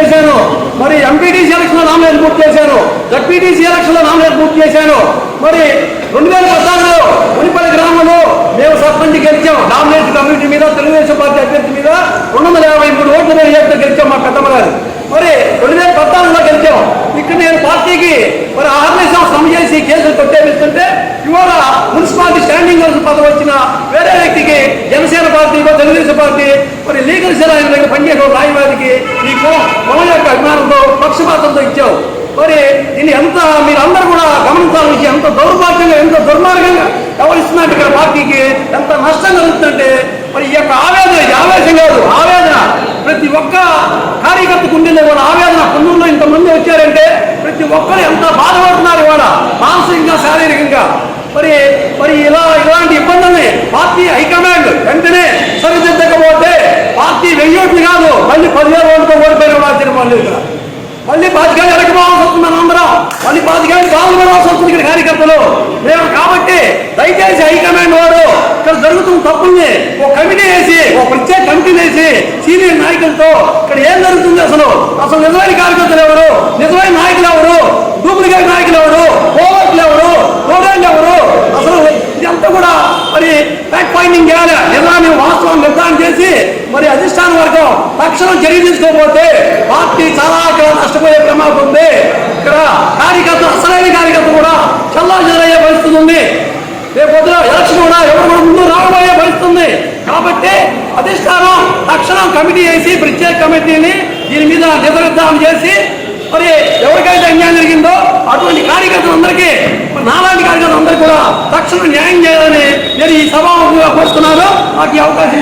చేశాను మరి ఎంపీటీసీ ఎలక్షన్లో నామినేషన్ పూర్తి చేశాను జడ్పీటీసీ ఎలక్షన్లో నామినేషన్ పూర్తి చేశాను మరి రెండు వేల పద్నాలుగులో మునిపల్లి గ్రామంలో మేము సర్పంచ్ గెలిచాం. నామినేషన్ కమిటీ మీద తెలుగుదేశం పార్టీ అభ్యర్థి మీద రెండు వందల యాభై మూడు ఓట్ల మెజార్టీతో గెలిచాం మా పెద్దమ్మ గారు మరి రెండు వేల పద్నాలుగులో గెలిచాం ఇక్కడ నేను పార్టీకి మరి ఆర్గనైజేషన్ శ్రమ చేసి కేసులు కొట్టేపిస్తుంటే ఇవాళ మున్సిపాలిటీ స్టాండింగ్ కౌన్సిల్ పదవి వచ్చిన వేరే వ్యక్తికి జనసేన పార్టీ తెలుగుదేశం పార్టీ మరి లీగల్ సెల్ ఆయన దగ్గర పనిచేసే ఒక న్యాయవాదికి ఈ యొక్క అభిమానంతో పక్షపాతంతో ఇచ్చావు. మరి దీన్ని ఎంత మీరు అందరూ కూడా గమనించాలని విషయం ఎంత దౌర్భాగ్యంగా ఎంత దుర్మార్గంగా వ్యవహరిస్తున్నట్టు ఇక్కడ పార్టీకి ఎంత నష్టం కలుగుతుందంటే మరి ఈ యొక్క ఆవేదన ఆవేశం కాదు ఆవేదన. ప్రతి ఒక్క కార్యకర్త గుండెలో కూడా ఆవేదన పొందూరులో ఇంతమంది వచ్చారంటే ప్రతి ఒక్కరు ఎంత బాధపడుతున్నారు ఇవాళ? మానసికంగా శారీరకంగా. మరి మరి ఇలా ఇలాంటి ఇబ్బందుల్ని పార్టీ హైకమాండ్ కాదు. మళ్ళీ పదివేల ఓట్లతో ఓడిపోయిన వాళ్ళు మళ్ళీ ఇక్కడ. మళ్ళీ బాధ్యత ఎడకపోవాల్సి వస్తుంది మనం అందరం. మళ్ళీ పాతికేళ్ళు పాల్గొనవలసి వస్తుంది ఇక్కడ కార్యకర్తలు. మేము కాబట్టి దయచేసి హైకమాండ్ వారు ఇక్కడ జరుగుతున్న తప్పుల్ని ఒక కమిటీ వేసి ఒక ప్రత్యేక కమిటీ వేసి సీనియర్ నాయకులతో ఇక్కడ ఏం జరుగుతుంది అసలు? అసలు నిజమైన కార్యకర్తలు ఎవరు? నిజమైన నాయకులు ఎవరు? డూప్లికేట్ నాయకులు ఎవరు? ఓవర్లు ఎవరు? ఓడేళ్ళు ఎవరు? అసలు ఇదంతా కూడా మరి ఫ్యాక్ట్ ఫైండింగ్ చేయాలి. నిజాన్ని వాస్తవం నిర్ధారణ చేసి మరి అధిష్టానం తక్షణం చర్య తీసుకోకపోతే పార్టీ చాలా ఇక్కడ నష్టపోయే ప్రమాదం ఉంది. ఇక్కడ కార్యకర్త అసలైన కార్యకర్త కూడా చల్లా చెదరయ్యే పరిస్థితి ఉంది. రేపు పొద్దున ఎలక్షన్ కూడా ఎవరు కూడా ముందు రాబోయే పరిస్థితి ఉంది. కాబట్టి అధిష్టానం తక్షణం కమిటీ వేసి ప్రత్యేక కమిటీని దీని మీద నిర్ధారణ చేసి మరి ఎవరికైతే అన్యాయం జరిగిందో అటువంటి కార్యకర్తలందరికీ నాలాంటి కార్యకర్తలందరికీ కూడా తక్షణం న్యాయం చేయాలని నేను ఈ సభ కోరుతున్నాను. నాకు ఈ అవకాశం